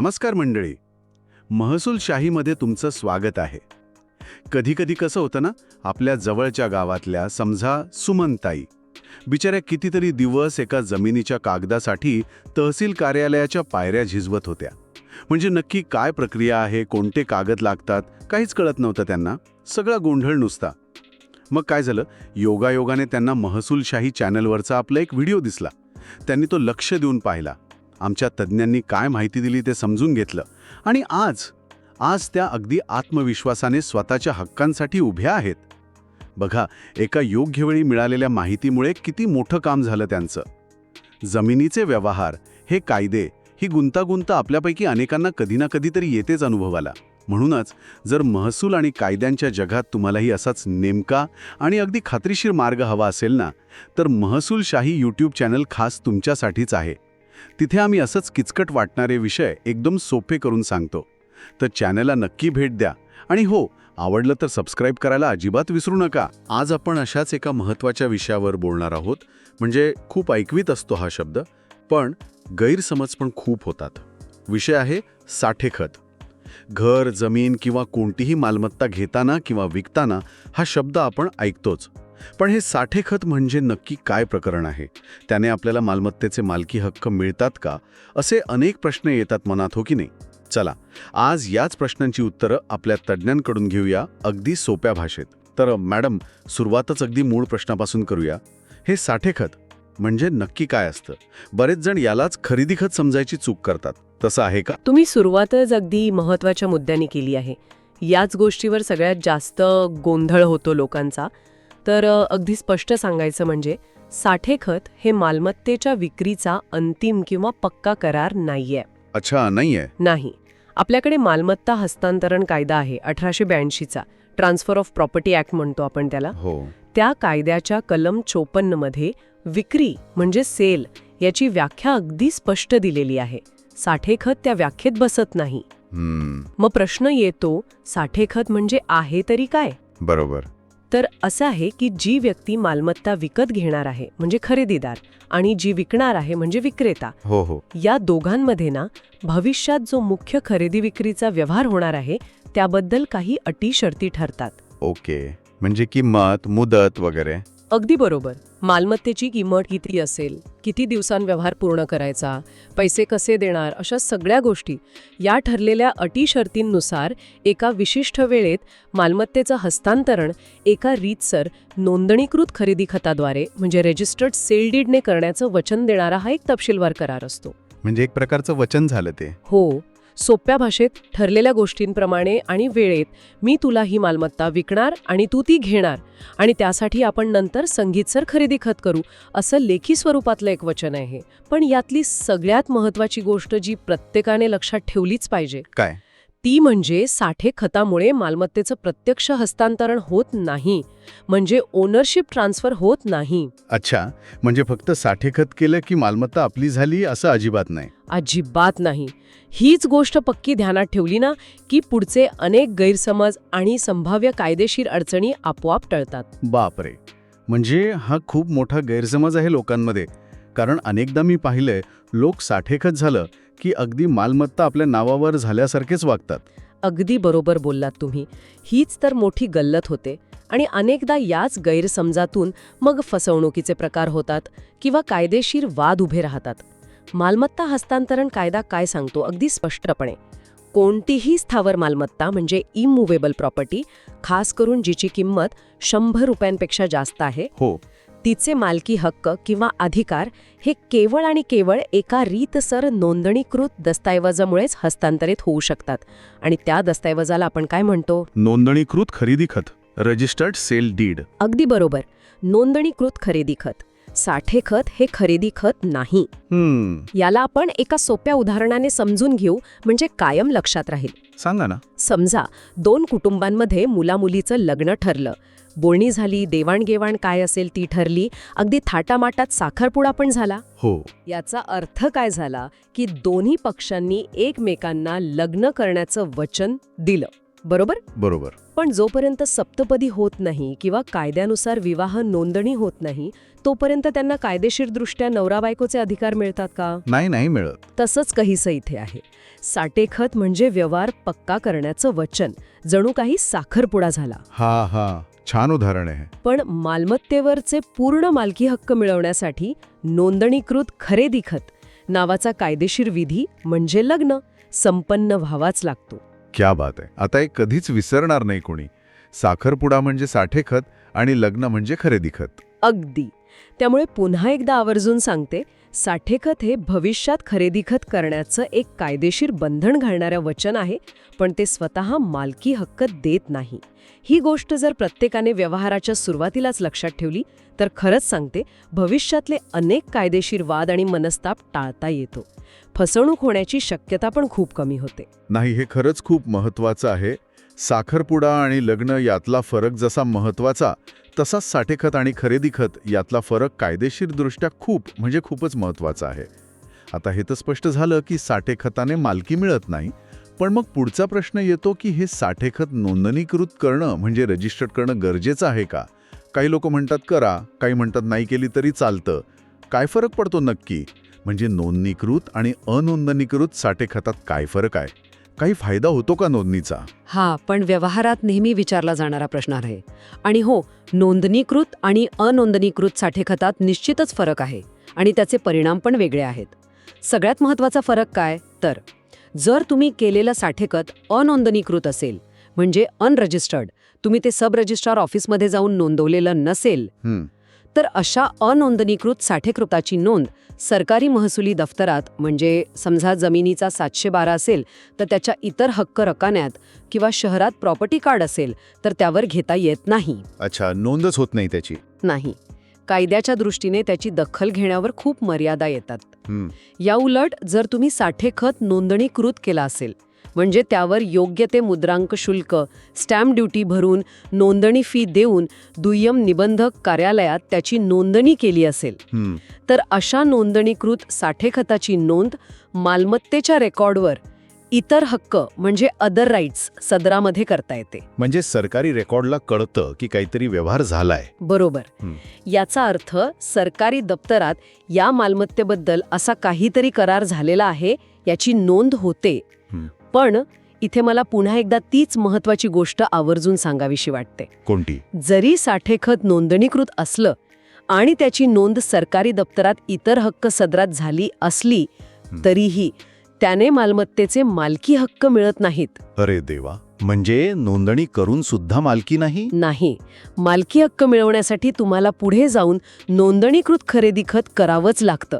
नमस्कार मंडळी. महसूलशाहीमध्ये तुमचं स्वागत आहे. कधीकधी कसं होतं ना आपल्या जवळच्या गावातल्या समजा सुमनताई. बिचाऱ्या कितीतरी दिवस एका जमिनीच्या कागदासाठी तहसील कार्यालयाच्या पायऱ्या झिजवत होत्या. म्हणजे नक्की काय प्रक्रिया आहे कोणते कागद लागतात काहीच कळत नव्हतं त्यांना. सगळा गोंधळ नुसता. मग काय झालं योगायोगाने त्यांना महसूलशाही चॅनलवरचा आपला एक व्हिडिओ दिसला. त्यांनी तो लक्ष देऊन पाहिला. आमच्या तज्ज्ञांनी काय माहिती दिली ते समजून घेतलं. आणि आज आज त्या अगदी आत्मविश्वासाने स्वतःच्या हक्कांसाठी उभ्या आहेत. बघा एका योग्य वेळी मिळालेल्या माहितीमुळे किती मोठं काम झालं त्यांचं. जमिनीचे व्यवहार हे कायदे ही गुंतागुंत आपल्यापैकी अनेकांना कधी ना कधीतरी येतेच अनुभवाला म्हणूनच जर महसूल आणि कायद्यांच्या जगात तुम्हालाही असाच नेमका आणि अगदी खात्रीशीर मार्ग हवा असेल ना तर महसूलशाही यूट्यूब चॅनल खास तुमच्यासाठीच आहे. तिथे आम्ही असंच किचकट वाटणारे विषय एकदम सोपे करून सांगतो. तर चॅनलला नक्की भेट द्या. आणि हो आवडलं तर सबस्क्राईब करायला अजिबात विसरू नका. आज आपण अशाच एका महत्त्वाच्या विषयावर बोलणार आहोत. म्हणजे खूप ऐकवीत असतो हा शब्द पण गैरसमज पण खूप होतात. विषय आहे साठेखत. घर जमीन किंवा कोणतीही मालमत्ता घेताना किंवा विकताना हा शब्द आपण ऐकतोच. पण हे साठेखत म्हणजे नक्की काय प्रकरण आहे? त्याने आपल्याला मालमत्तेचे मालकी हक्क मिळतात का? असे अनेक प्रश्न येतात मनात हो की नाही? चला आज याच प्रश्नांची उत्तरं आपल्या तज्ज्ञांकडून घेऊया अगदी सोप्या भाषेत. तर मॅडम सुरुवातच अगदी मूळ प्रश्नापासून करूया. हे साठेखत म्हणजे नक्की काय असतं? बरेच जण यालाच खरेदी खत समजायची चूक करतात. तसं आहे का? तुम्ही सुरुवातच अगदी महत्त्वाच्या मुद्द्याने केली आहे. याच गोष्टीवर सगळ्यात जास्त गोंधळ होतो लोकांचा. तर अगदी स्पष्ट सांगायचं म्हणजे साठेखत हे मालमत्तेच्या विक्रीचा अंतिम किंवा पक्का करार नाहीये. अच्छा नाहीये. नाही. आपल्याकडे मालमत्ता हस्तांतरण कायदा आहे अठराशे ब्याऐंशीचा. ट्रान्सफर ऑफ प्रॉपर्टी ॲक्ट म्हणतो आपण त्याला. हो. त्या कायद्याच्या कलम चोपन्नमध्ये विक्री म्हणजे सेल याची व्याख्या अगदी स्पष्ट दिलेली आहे. साठेखत त्या व्याख्येत बसत नाही. मग प्रश्न येतो साठेखत म्हणजे आहे तरी काय? बरोबर. तर असं आहे की जी व्यक्ती मालमत्ता विकत घेणार आहे म्हणजे खरेदीदार आणि जी विकणार आहे म्हणजे विक्रेता हो हो. या दोघांमध्ये ना भविष्यात जो मुख्य खरेदी विक्रीचा व्यवहार होणार आहे त्याबद्दल काही अटी शर्ती ठरतात. ओके. म्हणजे किंमत मुदत वगैरे? अगदी बरोबर. मालमत्तेची किंमत किती असेल किती दिवसांत व्यवहार पूर्ण करायचा पैसे कसे देणार अशा सगळ्या गोष्टी या ठरलेल्या अटी शर्तींनुसार एका विशिष्ट वेळेत मालमत्तेचं हस्तांतरण एका रीतसर नोंदणीकृत खरेदी खताद्वारे म्हणजे रेजिस्टर्ड सेल डीडने करण्याचं वचन देणारा हा एक तपशीलवार करार असतो. म्हणजे एक प्रकारचं वचन झालं ते. हो. सोप्या भाषेत ठरलेल्या गोष्टींप्रमाणे आणि वेळेत मी तुला ही मालमत्ता विकणार आणि तू ती घेणार. आणि त्यासाठी आपण नंतर संगीतसर खरेदी खत करू असं लेखी स्वरूपातलं एक वचन आहे. पण यातली सगळ्यात महत्वाची गोष्ट जी प्रत्येकाने लक्षात ठेवलीच पाहिजे. काय? ती म्हणजे साठे खतामुळे मालमत्तेचं प्रत्यक्ष हस्तांतरण होत नाही म्हणजे ओनरशिप ट्रान्सफर होत नाही. अच्छा म्हणजे फक्त साठेखत केलं की मालमत्ता आपली झाली असं अजिबात नाही. अजिबात नाही. हीच गोष्ट पक्की ध्यानात ठेवली ना की पुढचे अनेक गैरसमज आणि संभाव्य कायदेशीर अडचणी आपोआप टळतात. बापरे! म्हणजे हा खूप मोठा गैरसमज आहे लोकांमध्ये. कारण अनेकदा मी पाहिलंय लोक साठेखत झालं की अगदी मालमत्ता आपल्या नावावर झाल्यासारखेच वागतात. अगदी बरोबर बोललात तुम्ही. हीच तर मोठी गल्लत होते आणि अनेकदा याच गैरसमजातून मग फसवणुकीचे प्रकार होतात किंवा कायदेशीर वाद उभे राहतात. मालमत्ता हस्तांतरण कायदा काय सांगतो? अगदी स्पष्टपणे. कोणतीही स्थावर मालमत्ता म्हणजे इमुवेबल प्रॉपर्टी खास करून जिची किंमत शंभर रुपयांपेक्षा जास्त आहे. हो. तिचे मालकी हक्क किंवा अधिकार हे केवळ आणि केवळ एका रीतसर नोंदणीकृत दस्तऐवजामुळेच हस्तांतरित होऊ शकतात. आणि त्या दस्तऐवजाला आपण काय म्हणतो? नोंदणीकृत खरेदी खत रजिस्टर्ड सेल डीड अगदी बरोबर. नोंदणीकृत खरेदी खत. साठे खत हे खरेदी खत नाही. याला आपण एका सोप्या उदाहरणाने समजून घेऊ म्हणजे कायम लक्षात राहील. सांगा ना. समजा दोन कुटुंबांमध्ये मुलामुलीचं लग्न ठरलं. बोलणी झाली देवाणघेवाण काय असेल ती ठरली. अगदी थाटामाटात साखरपुडा पण झाला. हो. याचा अर्थ काय झाला की दोन्ही पक्षांनी एकमेकांना लग्न करण्याचं वचन दिलं. बरोबर? बरोबर. पण जोपर्यंत सप्तपदी होत नाही किंवा कायद्यानुसार विवाह नोंदणी होत नाही तोपर्यंत त्यांना कायदेशीरदृष्ट्या नवरा बायकोचे अधिकार मिळतात का? नाही नाही मिळत. तसंच काहीसं इथे आहे. साटेखत म्हणजे व्यवहार पक्का करण्याचं वचन. जणू काही साखरपुडा झाला. हा हा. छान उदाहरण आहे. पण मालमत्तेवरचे पूर्ण मालकी हक्क मिळवण्यासाठी नोंदणीकृत खरेदी खत नावाचा कायदेशीर विधी म्हणजे लग्न संपन्न व्हावाच लागतो. क्या बात आहे. आता हे कधीच विसरणार नाही कोणी. साखरपुडा म्हणजे साठे खत आणि लग्न म्हणजे खरेदी खत. अगदी. त्यामुळे पुन्हा एकदा आवर्जून सांगते साठेखत हे भविष्यात खरेदी खत करण्याचं एक कायदेशीर बंधन घालणारं वचन आहे पण ते स्वतः मालकी हक्क देत नाही. ही गोष्ट जर प्रत्येकाने व्यवहाराच्या सुरुवातीलाच लक्षात ठेवली तर खरंच सांगते भविष्यातले अनेक कायदेशीर वाद आणि मनस्ताप टाळता येतो. फसवणूक होण्याची शक्यता पण खूप कमी होते. नाही हे खरंच खूप महत्वाचं आहे. साखरपुडा आणि लग्न यातला फरक जसा महत्त्वाचा तसाच साठेखत आणि खरेदी खत यातला फरक कायदेशीरदृष्ट्या खूप म्हणजे खूपच महत्त्वाचा आहे. आता हे तर स्पष्ट झालं की साठेखताने मालकी मिळत नाही पण मग पुढचा प्रश्न येतो की हे साठेखत नोंदणीकृत करणं म्हणजे रजिस्टर्ड करणं गरजेचं आहे का? काही लोक म्हणतात करा काही म्हणतात नाही केली तरी चालतं. काय फरक पडतो नक्की? म्हणजे नोंदणीकृत आणि अनोंदणीकृत साठेखतात काय फरक आहे? काही फायदा होतो का नोंदणीचा? हा पण व्यवहारात नेहमी विचारला जाणारा प्रश्न आहे. आणि हो नोंदणीकृत आणि अनोंदणीकृत साठेखतात निश्चितच फरक आहे आणि त्याचे परिणाम पण वेगळे आहेत. सगळ्यात महत्त्वाचा फरक काय? तर जर तुम्ही केलेलं साठेखत अनोंदणीकृत असेल म्हणजे अनरजिस्टर्ड तुम्ही ते सब रजिस्ट्रार ऑफिसमध्ये जाऊन नोंदवलेलं नसेल हं, तर अशा अनोंदणीकृत साठेकृताची नोंद सरकारी महसुली दफ्तरात म्हणजे समजा जमिनीचा सातशे बारा असेल तर त्याच्या इतर हक्क रकान्यात किंवा शहरात प्रॉपर्टी कार्ड असेल तर त्यावर घेता येत नाही. अच्छा नोंदच होत नाही त्याची. नाही. कायद्याच्या दृष्टीने त्याची दखल घेण्यावर खूप मर्यादा येतात. हं, याउलट जर तुम्ही साठेखत नोंदणीकृत केला असेल म्हणजे त्यावर योग्य ते मुद्रांक शुल्क स्टॅम्प ड्युटी भरून नोंदणी फी देऊन दुय्यम निबंधक कार्यालयात त्याची नोंदणी केली असेल. तर अशा नोंदणीकृत साठेखताची नोंद मालमत्तेच्या रेकॉर्डवर इतर हक्क म्हणजे अदर राईट्स सदरामध्ये करता येते म्हणजे सरकारी रेकॉर्डला कळतं की काहीतरी व्यवहार झालाय बरोबर. याचा अर्थ सरकारी दप्तरात या मालमत्तेबद्दल असा काहीतरी करार झालेला आहे याची नोंद होते. पण इथे मला पुन्हा एकदा तीच महत्वाची गोष्ट आवर्जून सांगावीशी वाटते. कोणती? जरी साठेखत नोंदणीकृत असलं आणि त्याची नोंद सरकारी दप्तरात इतर हक्क सदरात झाली असली. तरीही त्याने मालमत्तेचे मालकी हक्क मिळत नाहीत. अरे देवा म्हणजे नोंदणी करून सुद्धा मालकी नाही? नाही. मालकी हक्क मिळवण्यासाठी तुम्हाला पुढे जाऊन नोंदणीकृत खरेदी खत करावंच लागतं.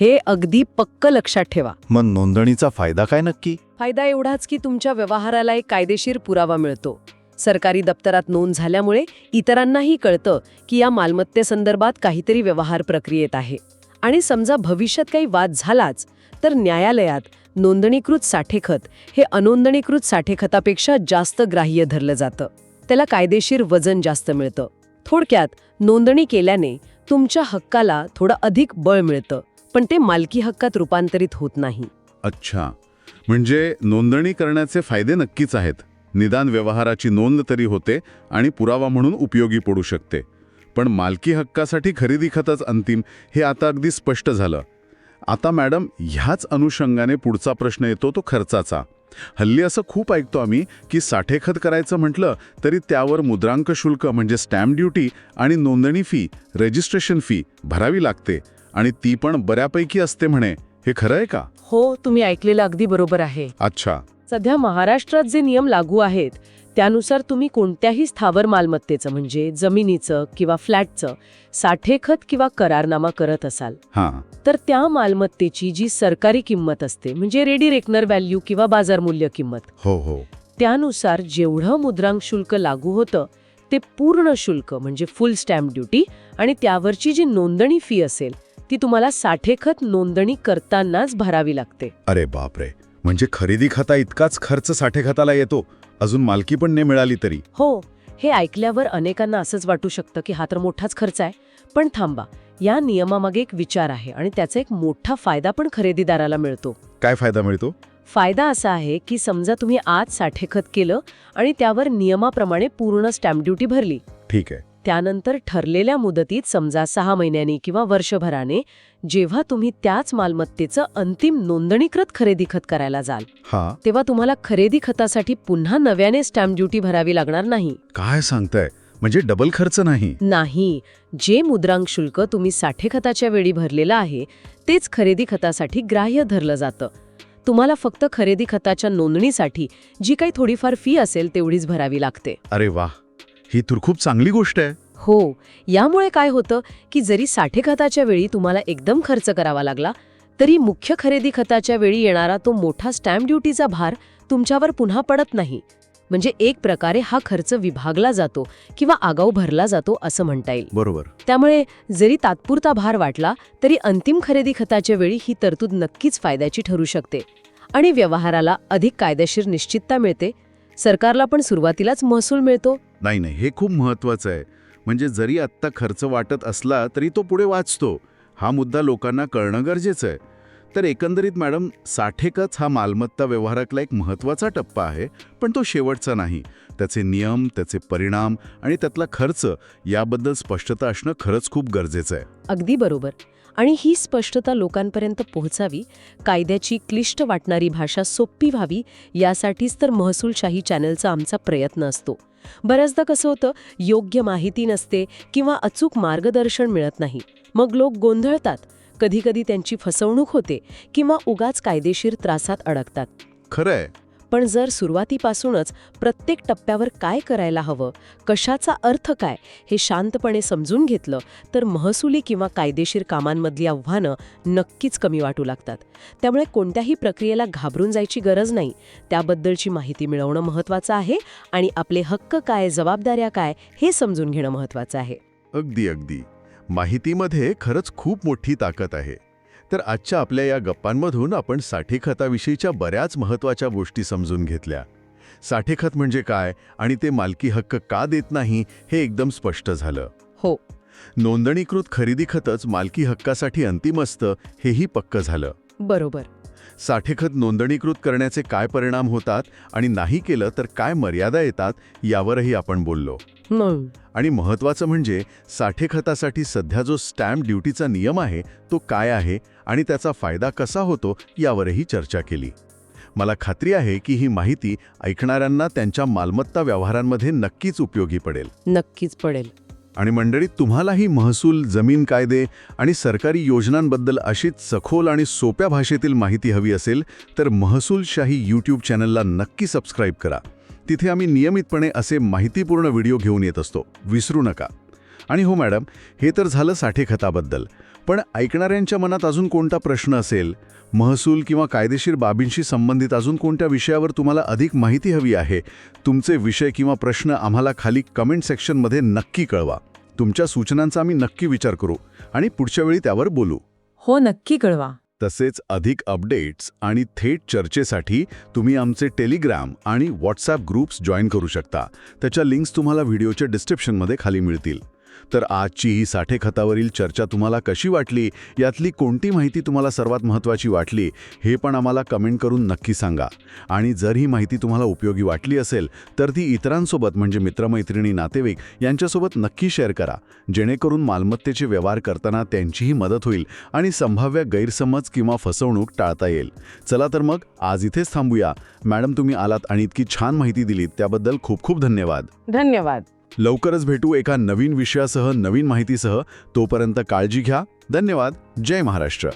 हे अगदी पक्क लक्षात ठेवा. मग नोंदणीचा फायदा काय नक्की? फायदा एवढाच की तुमच्या व्यवहाराला एक कायदेशीर पुरावा मिळतो. सरकारी दप्तरात नोंद झाल्यामुळे इतरांनाही कळतं की या मालमत्तेसंदर्भात काहीतरी व्यवहार प्रक्रियेत आहे. आणि समजा भविष्यात काही वाद झालाच तर न्यायालयात नोंदणीकृत साठेखत हे अनोंदणीकृत साठेखतापेक्षा जास्त ग्राह्य धरलं जातं. त्याला कायदेशीर वजन जास्त मिळतं. थोडक्यात नोंदणी केल्याने तुमच्या हक्काला थोडं अधिक बळ मिळतं. पण ते मालकी हक्कात रूपांतरित होत नाही. अच्छा. म्हणजे नोंदणी करण्याचे फायदे नक्कीच आहेत. निदान व्यवहाराची नोंद तरी होते आणि पुरावा म्हणून उपयोगी पडू शकते. पण मालकी हक्कासाठी खरेदी खतच अंतिम हे आता अगदी स्पष्ट झालं. आता मॅडम ह्याच अनुषंगाने पुढचा प्रश्न येतो तो खर्चाचा. हल्ली असं खूप ऐकतो आम्ही की साठेखत करायचं म्हटलं तरी त्यावर मुद्रांक शुल्क म्हणजे स्टॅम्प ड्युटी आणि नोंदणी फी रजिस्ट्रेशन फी भरावी लागते. आणि ती पण बऱ्यापैकी असते म्हणे. हे खरं आहे का? हो तुम्ही ऐकलेलं अगदी बरोबर आहे. अच्छा. सध्या महाराष्ट्रात जे नियम लागू आहेत त्यानुसार तुम्ही कोणत्याही स्थावर मालमत्तेचं म्हणजे जमिनीचं किंवा फ्लॅटचं साठेखत किंवा करारनामा करत असाल. हां. तर त्या मालमत्तेची जी सरकारी किंमत असते म्हणजे रेडी रेकनर व्हॅल्यू किंवा बाजारमूल्य किंमत हो हो. त्यानुसार जेवढं मुद्रांक शुल्क लागू होतं ते पूर्ण शुल्क म्हणजे फुल स्टॅम्प ड्युटी आणि त्यावरची जी नोंदणी फी असेल ती तुम्हाला साठेखत नोंदणी करतानाच भरावी लागते. अरे बापरे. म्हणजे खरेदी खाता इतकाच खर्च साठे खताला येतो? अजून मालकी पण नाही मिळाली तरी. हो हे ऐकल्यावर अनेकांना असंच वाटू शकतं की हा तर मोठाच खर्च आहे. पण थांबा या नियमामागे एक विचार आहे आणि त्याचा एक मोठा फायदा पण खरेदीदाराला मिळतो. काय फायदा मिळतो? फायदा असा आहे की समजा तुम्ही आज साठेखत केलं आणि त्यावर नियमाप्रमाणे पूर्ण स्टॅम्प ड्युटी भरली. ठीक आहे. त्यानंतर ठरलेल्या मुदतीत समजा सहा महिन्यांनी किंवा वर्षभराने जेव्हा तुम्ही त्याच मालमत्तेचं अंतिम नोंदणीकृत खरेदी खत करायला जाल हा. तेव्हा तुम्हाला खरेदी खतासाठी पुन्हा नव्याने स्टॅम्प ड्युटी भरावी लागणार नाही. काय सांगताय? म्हणजे डबल खर्च नाही? नाही. जे मुद्रांक शुल्क तुम्ही साठेखताच्या वेळी भरलेलं आहे तेच खरेदी खतासाठी ग्राह्य धरलं जातं. तुम्हाला फक्त खरेदी खताच्या नोंदणीसाठी जी काही थोडीफार फी असेल तेवढीच भरावी लागते. अरे वा ही तर खूप चांगली गोष्ट आहे. हो यामुळे काय होतं की जरी साठे खताच्या वेळी तुम्हाला एकदम खर्च करावा लागला तरी मुख्य खरेदी खताच्या वेळी येणारा तो मोठा स्टॅम्प ड्युटीचा भार तुमच्यावर पुन्हा पडत नाही. म्हणजे एक प्रकारे हा खर्च विभागला जातो किंवा आगाऊ भरला जातो असं म्हणता येईल. बरोबर. त्यामुळे जरी तात्पुरता भार वाटला तरी अंतिम खरेदी खताच्या वेळी ही तरतूद नक्कीच फायद्याची ठरू शकते आणि व्यवहाराला अधिक कायदेशीर निश्चितता मिळते सरकारला पण सुरुवातीलाच महसूल मिळतो? नाही नाही. हे खूप महत्वाचं आहे. म्हणजे जरी आत्ता खर्च वाटत असला तरी तो पुढे वाचतो. हा मुद्दा लोकांना कळणं गरजेचं आहे. तर एकंदरीत मॅडम साठेकच हा मालमत्ता व्यवहारातला एक महत्त्वाचा टप्पा आहे पण तो शेवटचा नाही. त्याचे नियम त्याचे परिणाम आणि त्यातला खर्च याबद्दल स्पष्टता असणं खरंच खूप गरजेचं आहे. अगदी बरोबर. आणि ही स्पष्टता लोकांपर्यंत पोहोचावी कायद्याची क्लिष्ट वाटणारी भाषा सोपी व्हावी यासाठीच तर महसूलशाही चॅनलचा आमचा प्रयत्न असतो. बऱ्याचदा कसं होतं योग्य माहिती नसते किंवा अचूक मार्गदर्शन मिळत नाही. मग लोक गोंधळतात. कधीकधी त्यांची फसवणूक होते किंवा उगाच कायदेशीर त्रासात अडकतात. खरं पण जर सुरुवातीपासूनच प्रत्येक टप्प्यावर काय करायला हवं कशाचा अर्थ काय हे शांतपणे समजून घेतलं तर महसुली किंवा कायदेशीर कामांमधली आव्हानं नक्कीच कमी वाटू लागतात. त्यामुळे कोणत्याही प्रक्रियेला घाबरून जायची गरज नाही. त्याबद्दलची माहिती मिळवणं महत्त्वाचं आहे आणि आपले हक्क काय जबाबदाऱ्या काय हे समजून घेणं महत्त्वाचं आहे. अगदी अगदी. माहितीमध्ये खरंच खूप मोठी ताकद आहे. तर आजच्या आपल्या या गप्पांमधून आपण साठेखताविषयीच्या बऱ्याच महत्त्वाच्या गोष्टी समजून घेतल्या. साठेखत म्हणजे काय आणि ते मालकी हक्क का देत नाही हे एकदम स्पष्ट झालं. हो. नोंदणीकृत खरेदी खतच मालकी हक्कासाठी अंतिम असतं हेही पक्क झालं. बरोबर. साठेखत नोंदणीकृत करण्याचे काय परिणाम होतात आणि नाही केलं तर काय मर्यादा येतात यावरही आपण बोललो. आणि महत्त्वाचं म्हणजे साठेखतासाठी सध्या जो स्टॅम्प ड्युटीचा नियम आहे तो काय आहे आणि त्याचा फायदा कसा होतो यावरही चर्चा केली. मला खात्री आहे की ही माहिती ऐकणाऱ्यांना त्यांच्या मालमत्ता व्यवहारांमध्ये नक्कीच उपयोगी पडेल. नक्कीच पडेल. आणि मंडळीत तुम्हालाही महसूल जमीन कायदे आणि सरकारी योजनांबद्दल अशीच सखोल आणि सोप्या भाषेतील माहिती हवी असेल तर महसूलशाही यूट्यूब चॅनलला नक्की सबस्क्राईब करा. तिथे आम्ही नियमितपणे असे माहितीपूर्ण व्हिडिओ घेऊन येत असतो. विसरू नका. आणि हो मॅडम हे तर झालं साठेखताबद्दल. पण ऐकणाऱ्यांच्या मनात अजून कोणता प्रश्न असेल? महसूल किंवा कायदेशीर बाबींशी संबंधित अजून कोणत्या विषयावर तुम्हाला अधिक माहिती हवी आहे? तुमचे विषय किंवा प्रश्न आम्हाला खाली कमेंट सेक्शनमध्ये नक्की कळवा. तुमच्या सूचनांचा आम्ही नक्की विचार करू आणि पुढच्या वेळी त्यावर बोलू. हो नक्की कळवा. तसेच अधिक अपडेट्स आणि थेट चर्चेसाठी तुम्ही आमचे टेलिग्राम आणि व्हॉट्सॲप ग्रुप्स जॉईन करू शकता. त्याच्या लिंक्स तुम्हाला व्हिडिओच्या डिस्क्रिप्शनमध्ये खाली मिळतील. तर आजची ही साठेखतावरील चर्चा तुम्हाला कशी वाटली? यातली कोणती माहिती तुम्हाला सर्वात महत्त्वाची वाटली? हे पण आम्हाला कमेंट करून नक्की सांगा. आणि जर ही माहिती तुम्हाला उपयोगी वाटली असेल तर ती इतरांसोबत म्हणजे मित्रमैत्रिणी नातेवाईक यांच्यासोबत नक्की शेअर करा. जेणेकरून मालमत्तेचे व्यवहार करताना त्यांचीही मदत होईल आणि संभाव्य गैरसमज किंवा फसवणूक टाळता येईल. चला तर मग आज इथेच थांबूया. मॅडम तुम्ही आलात आणि इतकी छान माहिती दिलीत. त्याबद्दल खूप खूप धन्यवाद. धन्यवाद. लवकरच भेटू एका नवीन विषयासह नवीन माहितीसह. तोपर्यंत काळजी घ्या. धन्यवाद. जय महाराष्ट्र.